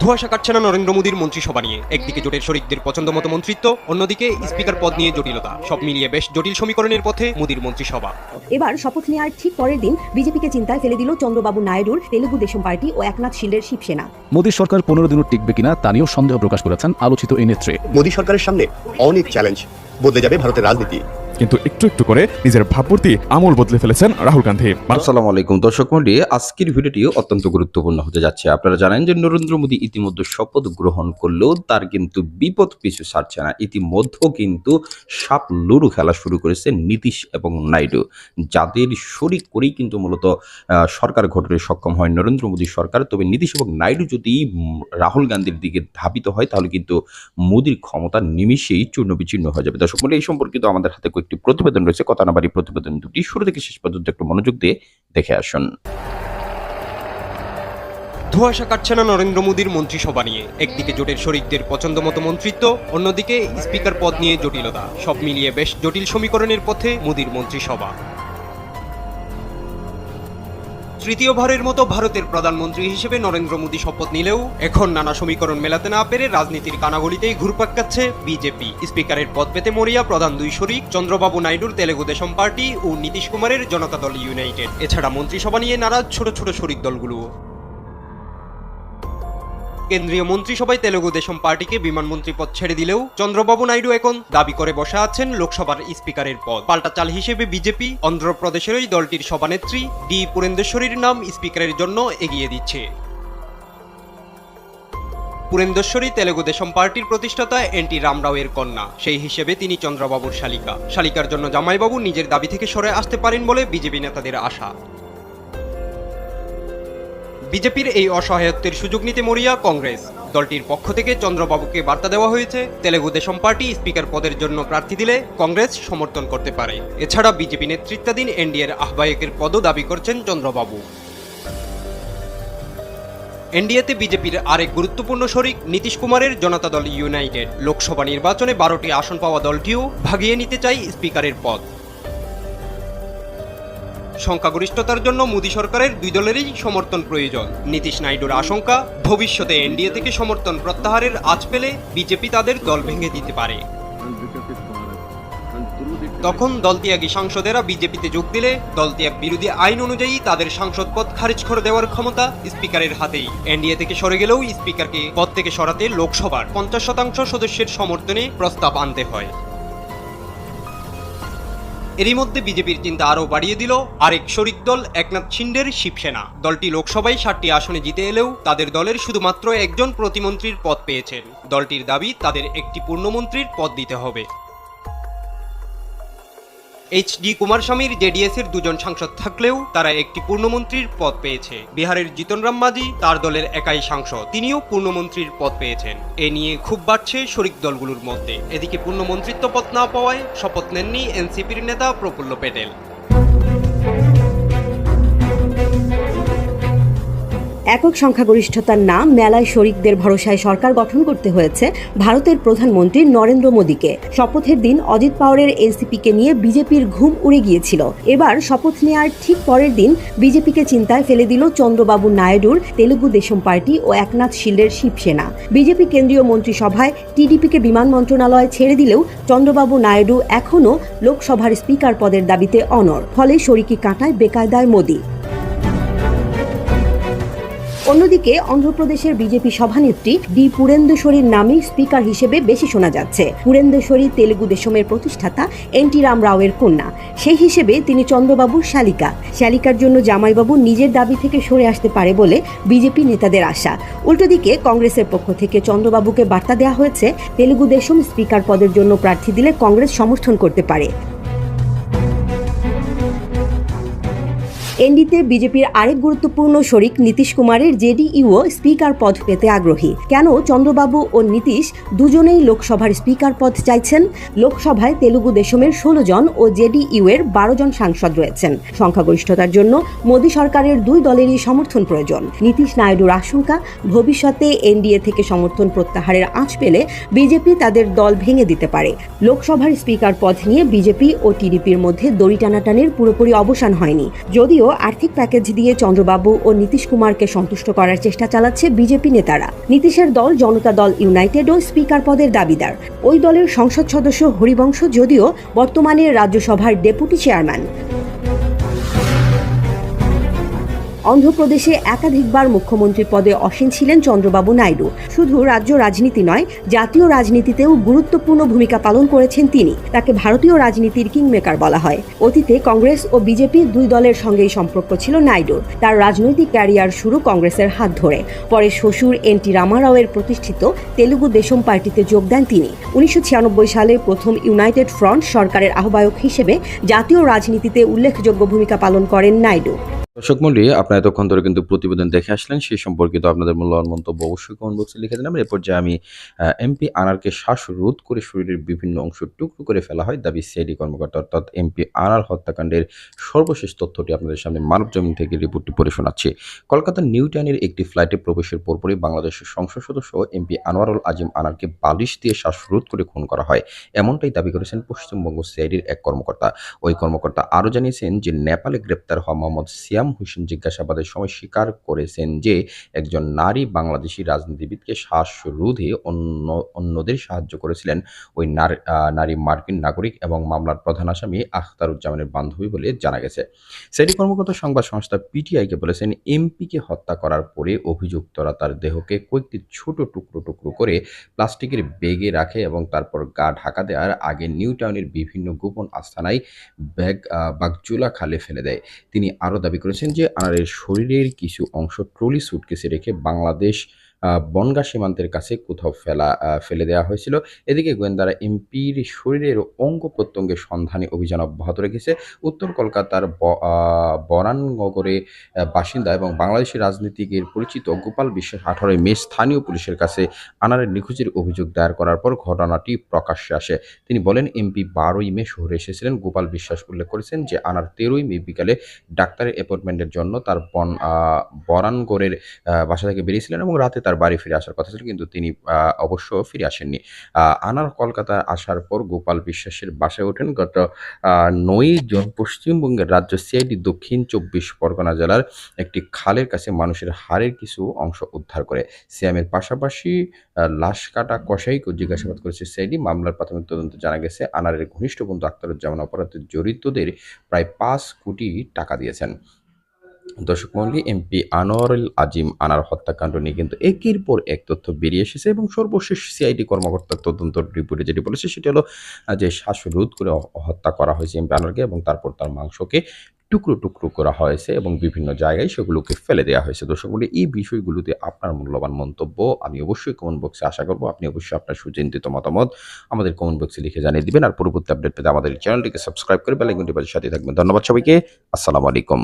ধোঁয়াশা কাটছে না নরেন্দ্র মোদীর মন্ত্রিসভা নিয়ে। একদিকে জোটের শরিকদের পছন্দ মতো মন্ত্রিত্ব অন্যদিকে স্পিকার পদ নিয়ে জটিলতা। সব মিলিয়ে বেশ জটিল সমীকরণের পথে মোদীর মন্ত্রিসভা। এবার শপথ নেওয়ার ঠিক পরের দিন বিজেপিকে চিন্তায় ফেলে দিল চন্দ্রবাবু নাইডুর তেলুগু দেশম পার্টি ও একনাথ শিন্ডের শিবসেনা। মোদী সরকার পনেরো দিনও টিকবে কিনা তা নিয়েও সন্দেহ প্রকাশ করেছেন আলোচিত এই নেত্রী। মোদী সরকারের সামনে অনেক চ্যালেঞ্জ বদলে যাবে ভারতের রাজনীতি। কিন্তু একটু একটু করে নিজের ভাবমূর্তি আমল বদলে ফেলেছেন রাহুল গান্ধী। আসসালামু আলাইকুম, দর্শক মন্ডলী আজকের ভিডিওটি অত্যন্ত গুরুত্বপূর্ণ হতে যাচ্ছে। আপনারা জানেন যে নরেন্দ্র মোদী ইতিমধ্যে শপথ গ্রহণ করলেও তার কিন্তু বিপদ পিছু ছাড়ছে না। ইতিমধ্যেও কিন্তু সাপ লুডু খেলা শুরু করেছে নীতিশ এবং নাইডু। যাদের শরিক করেই কিন্তু মূলত সরকার গঠনে সক্ষম হয় নরেন্দ্র মোদী সরকার, তবে নীতিশ এবং নাইডু যদি রাহুল গান্ধীর দিকে ধাবিত হয়, তাহলে কিন্তু মোদীর ক্ষমতা নিমিশেই চূর্ণ বিচূর্ণ হয়ে যাবে। দর্শক মন্ডলী এই সম্পর্কিত আমাদের হাতে কয়েকটি প্রতিবেদন রয়েছে কথা না বাড়ি প্রতিবেদন দুটি। শুরু থেকে শেষ পর্যন্ত একটু মনোযোগ দিয়ে দেখে আসুন। ধোঁয়াশা কাটছে না নরেন্দ্র মোদীর মন্ত্রিসভা নিয়ে। একদিকে জোটের শরিকদের পছন্দ মতো মন্ত্রিত্ব, অন্যদিকে স্পিকার পদ নিয়ে জটিলতা। সব মিলিয়ে বেশ জটিল সমীকরণের পথে মোদীর মন্ত্রিসভা। তৃতীয়বারের মতো ভারতের প্রধানমন্ত্রী হিসেবে নরেন্দ্র মোদী শপথ নিলেও এখন নানা সমীকরণ মেলাতে না পেরে রাজনীতির কানাগলিতেই ঘুরপাক কাচ্ছে বিজেপি। স্পিকারের পদ পেতে মরিয়া প্রধান দুই শরিক, চন্দ্রবাবু নাইডুর, তেলেগু দেশম পার্টি ও নীতিশ কুমারের জনতা দল ইউনাইটেড। এছাড়া মন্ত্রিসভা নিয়ে নারাজ ছোট ছোট শরিক দলগুলো কেন্দ্রীয় মন্ত্রিসভায় তেলেগু দেশম পার্টিকে বিমানমন্ত্রী পদ ছেড়ে দিলেও চন্দ্রবাবু নাইডু এখন দাবি করে বসে আছেন লোকসভার স্পিকারের পদ। পাল্টা চাল হিসেবে বিজেপি অন্ধ্রপ্রদেশের ওই দলটির সভানেত্রী ডি পুরেন্দ্রেশ্বরীর নাম স্পিকারের জন্য এগিয়ে দিচ্ছে। পুরেন্দ্রেশ্বরী তেলেগু দেশম পার্টির প্রতিষ্ঠাতা এন টি রামরাওয়ের কন্যা। সেই হিসেবে তিনি চন্দ্রবাবুর শালিকা। শালিকার জন্য জামাইবাবু নিজের দাবি থেকে সরে আসতে পারেন বলে বিজেপি নেতাদের আশা। বিজেপির এই অসহায়ত্বের সুযোগ নিতে মরিয়া কংগ্রেস। দলটির পক্ষ থেকে চন্দ্রবাবুকে বার্তা দেওয়া হয়েছে, তেলেগু দেশম পার্টি স্পিকার পদের জন্য প্রার্থী দিলে কংগ্রেস সমর্থন করতে পারে। এছাড়া বিজেপি নেতৃত্বাধীন এনডিএর আহ্বায়কের পদও দাবি করছেন চন্দ্রবাবু। এনডিএতে বিজেপির আরেক গুরুত্বপূর্ণ শরিক নীতিশ কুমারের জনতা দল ইউনাইটেড। লোকসভা নির্বাচনে বারোটি আসন পাওয়া দলটিও ভাগিয়ে নিতে চায় স্পিকারের পদ। সংখ্যাগরিষ্ঠতার জন্য মোদী সরকারের দুই দলেরই সমর্থন প্রয়োজন। নীতিশ নাইডুর আশঙ্কা, ভবিষ্যতে এনডিএ থেকে সমর্থন প্রত্যাহারের আজ পেলে বিজেপি তাদের দল ভেঙে দিতে পারে। তখন দলত্যাগী সাংসদেরা বিজেপিতে যোগ দিলে দলত্যাগ বিরোধী আইন অনুযায়ী তাদের সাংসদ পদ খারিজ করে দেওয়ার ক্ষমতা স্পিকারের হাতেই। এনডিএ থেকে সরে গেলেও স্পিকারকে পদ থেকে সরাতে লোকসভার পঞ্চাশ শতাংশ সদস্যের সমর্থনে প্রস্তাব আনতে হয়। এরই মধ্যে বিজেপির চিন্তা আরও বাড়িয়ে দিল আরেক শরিক দল, একনাথ শিন্ডের শিবসেনা। দলটি লোকসভায় ষাটটি আসনে জিতে এলেও তাদের দলের শুধুমাত্র একজন প্রতিমন্ত্রীর পদ পেয়েছেন। দলটির দাবি, তাদের একটি পূর্ণমন্ত্রীর পদ দিতে হবে। এইচ ডি কুমারস্বামীর জেডিএস এর দুজন সাংসদ থাকলেও তারা একটি পূর্ণমন্ত্রীর পদ পেয়েছে। বিহারের জিতন রাম মাঝি তার দলের একাই সাংসদ। তিনিও পূর্ণমন্ত্রীর পদ পেয়েছেন। এ নিয়ে খুব বাড়ছে শরিক দলগুলোর মধ্যে। এদিকে পূর্ণমন্ত্রিত্ব পদ না পাওয়ায় শপথ নেননি এনসিপির নেতা প্রফুল্ল প্যাটেল একক সংখ্যাগরিষ্ঠতার নাম মেলায় শরিকদের ভরসায় সরকার গঠন করতে হয়েছে ভারতের প্রধানমন্ত্রী নরেন্দ্র মোদীকে। শপথের দিন অজিত পাওয়ারের এনসিপিকে নিয়ে বিজেপির ঘুম উড়ে গিয়েছিল। এবার শপথ নেওয়ার ঠিক পরের দিন বিজেপিকে চিন্তায় ফেলে দিল চন্দ্রবাবু নাইডুর তেলুগু দেশম পার্টি ও একনাথ শিল্ডের শিবসেনা। বিজেপি কেন্দ্রীয় মন্ত্রিসভায় টিডিপিকে বিমান মন্ত্রণালয় ছেড়ে দিলেও চন্দ্রবাবু নাইডু এখনও লোকসভার স্পিকার পদের দাবিতে অনর ফলে শরিকি কাঁটায় বেকায়দায় মোদী। অন্যদিকে অন্ধ্রপ্রদেশের বিজেপি সভানেত্রী ডি পুরেন্দ্রেশ্বরীর নামে স্পিকার হিসেবে বেশি শোনা যাচ্ছে। পুরেন্দ্রেশ্বরী তেলুগু দেশমের প্রতিষ্ঠাতা এন টি রাম রাওয়ের কন্যা। সেই হিসেবে তিনি চন্দ্রবাবুর শালিকা। শালিকার জন্য জামাইবাবু নিজের দাবি থেকে সরে আসতে পারে বলে বিজেপি নেতাদের আশা। উল্টোদিকে কংগ্রেসের পক্ষ থেকে চন্দ্রবাবুকে বার্তা দেওয়া হয়েছে, তেলুগু দেশম স্পিকার পদের জন্য প্রার্থী দিলে কংগ্রেস সমর্থন করতে পারে। এনডিতে বিজেপির আরেক গুরুত্বপূর্ণ শরিক নীতিশ কুমারের জেডিইউ স্পিকার পদ পেতে আগ্রহী। কেন চন্দ্রবাবু ও নীতিশ দুজনেই লোকসভার স্পিকার পদ চাইছেন? লোকসভায় তেলুগু দেশমের ষোলো জন ও জেডিইউ এর বারো জন সাংসদ রয়েছেন। সংখ্যাগরিষ্ঠতার জন্য মোদী সরকারের দুই দলেরই সমর্থন প্রয়োজন। নীতিশ নাইডুর আশঙ্কা, ভবিষ্যতে এনডিএ থেকে সমর্থন প্রত্যাহারের আঁচ পেলে বিজেপি তাদের দল ভেঙে দিতে পারে। লোকসভার স্পিকার পদ নিয়ে বিজেপি ও টিডিপির মধ্যে দড়ি টানাটানির পুরোপুরি অবসান হয়নি। যদিও আর্থিক প্যাকেজ দিয়ে চন্দ্রবাবু ও নীতিশ কুমারকে সন্তুষ্ট করার চেষ্টা চালাচ্ছে বিজেপি নেতারা। নীতিশের দল জনতা দল ইউনাইটেড ও স্পিকার পদের দাবিদার। ওই দলের সংসদ সদস্য হরিবংশ যদিও বর্তমানে রাজ্যসভার ডেপুটি চেয়ারম্যান। অন্ধ্রপ্রদেশে একাধিকবার মুখ্যমন্ত্রী পদে অসীন ছিলেন চন্দ্রবাবু নাইডু। শুধু রাজ্য রাজনীতি নয়, জাতীয় রাজনীতিতেও গুরুত্বপূর্ণ ভূমিকা পালন করেছেন তিনি। তাকে ভারতীয় রাজনীতির কিংমেকার বলা হয়। অতীতে কংগ্রেস ও বিজেপি দুই দলের সঙ্গেই সম্পর্ক ছিল নাইডুর। তার রাজনৈতিক ক্যারিয়ার শুরু কংগ্রেসের হাত ধরে। পরে শ্বশুর এন টি রামারাওয়ের প্রতিষ্ঠিত তেলুগু দেশম পার্টিতে যোগ দেন তিনি। উনিশশো ছিয়ানব্বই সালে প্রথম ইউনাইটেড ফ্রন্ট সরকারের আহ্বায়ক হিসেবে জাতীয় রাজনীতিতে উল্লেখযোগ্য ভূমিকা পালন করেন নাইডু। দর্শক মন্ডলী আপনারা এতক্ষণ ধরে কিন্তু প্রতিবেদন দেখে আসলেন, সেই সম্পর্কিত আপনাদের মূল্যবান মন্তব্য অবশ্যই কমেন্ট বক্সে লিখে দিলাম। এরপর যে আমি এমপি আনারকে শ্বাস রোধ করে শরীরের বিভিন্ন অংশ টুকরো করে ফেলা হয়, দাবি সিআইডি কর্মকর্তা অর্থাৎ এমপি আনার হত্যাকাণ্ডের সর্বশেষ তথ্যটি আপনাদের সামনে মানব জমিন থেকে রিপোর্টটি পড়ে শোনাচ্ছি। কলকাতার নিউ টাউনের একটি ফ্লাইটে প্রবেশের পরপরই বাংলাদেশের সংসদ সদস্য এমপি আনোয়ারুল আজিম আনারকে বালিশ দিয়ে শ্বাসরোধ করে খুন করা হয়। এমনটাই দাবি করেছেন পশ্চিমবঙ্গ সিআইডির এক কর্মকর্তা। ওই কর্মকর্তা আরও জানিয়েছেন যে, নেপালে গ্রেপ্তার হওয়া মোহাম্মদ সিয়াম হোসেন জিজ্ঞাসাবাদের সময় স্বীকার করেছেন যে একজন নারী বাংলাদেশি রাজনীতিবিদকে শ্বাসরোধে অন্য অন্যদের সাহায্য করেছিলেন। ওই নার- মার্কিন নাগরিক এবং মামলার প্রধান আসামি আখতারুজ্জামানের বান্ধবী বলে জানা গেছে। সেটি কর্মকর্তা সংবাদ সংস্থা পিটিআইকে বলেছেন এমপিকে হত্যা করার পরে অভিযুক্তরা তার দেহকে কয়েকটি ছোট টুকরো টুকরো করে প্লাস্টিকের বেগে রাখে এবং তারপর গা ঢাকা দেওয়ার আগে নিউ টাউনের বিভিন্ন গোপন আস্থানায় ব্যাগ আহ, বাগজোলা খালে ফেলে দেয়। তিনি আরও দাবি করেছেন যে আনারের শরীরের কিছু অংশ ট্রলি সুটকেসে রেখে বাংলাদেশ বনগা সীমান্তের কাছে কোথাও ফেলা ফেলে দেওয়া হয়েছিল। এদিকে গোয়েন্দারা এমপির শরীরের অঙ্গ প্রত্যঙ্গের সন্ধানে অভিযান অব্যাহত রেখেছে। উত্তর কলকাতার বরানগরে বাসিন্দা এবং বাংলাদেশি রাজনীতিকের পরিচিত গোপাল বিশ্বাস আঠারোই মে স্থানীয় পুলিশের কাছে আনারের নিখোঁজের অভিযোগ দায়ের করার পর ঘটনাটি প্রকাশ্যে আসে। তিনি বলেন এমপি বারোই মে শহরে এসেছিলেন। গোপাল বিশ্বাস উল্লেখ করেছেন যে আনার তেরোই মে বিকালে ডাক্তারের অ্যাপয়েন্টমেন্টের জন্য তার বন আহ, বাসা থেকে বেরিয়েছিলেন এবং রাতে তার বাড়ি ফিরে আসার কথা ছিল, কিন্তু তিনি অবশ্য ফিরে আসেননি। আনার কলকাতায় আসার পর গোপাল বিশ্বাসের বাসায় ওঠেন গত নয় জন পশ্চিমবঙ্গের রাজ্য সিআইডি দক্ষিণ চব্বিশ পরগনা জেলার একটি খালের কাছে মানুষের হাড়ের কিছু অংশ উদ্ধার করে। সিয়ামের পাশাপাশি লাশ কাটা কসাইকেও জিজ্ঞাসাবাদ করেছে সিআইডি। মামলার প্রাথমিক তদন্তে জানা গেছে, আনারের ঘনিষ্ঠ বন্ধু আক্তারুজ্জামান অপরাধে জড়িতদের প্রায় পাঁচ কোটি টাকা দিয়েছেন। দর্শক মন্ডলী, এমপি আনোয়ারুল আজিম আনার হত্যাকাণ্ড নিয়ে কিন্তু একের পর এক তথ্য বেরিয়ে এসেছে এবং সর্বশেষ সিআইডি কর্মকর্তার তদন্ত রিপোর্টে যেটি বলেছে, সেটি হলো যে শ্বাসরোধ করে হত্যা করা হয়েছে এমপি আনোয়ারকে এবং তারপর তার মাংসকে টুকরো টুকরো করা হয়েছে এবং বিভিন্ন জায়গায় সেগুলোকে ফেলে দেওয়া হয়েছে। দর্শক মন্ডলী, এই বিষয়গুলোতে আপনার মূল্যবান মন্তব্য আমি অবশ্যই কমেন্ট বক্সে আশা করব। আপনি অবশ্যই আপনার সুচিন্তিত মতামত আমাদের কমেন্ট বক্সে লিখে জানিয়ে দিবেন। আর পরবর্তী আপডেট পেতে আমাদের চ্যানেলটিকে সাবস্ক্রাইব করে বেলাইকনটি বাজার সাথে থাকবেন। ধন্যবাদ সবাইকে। আসসালামু আলাইকুম।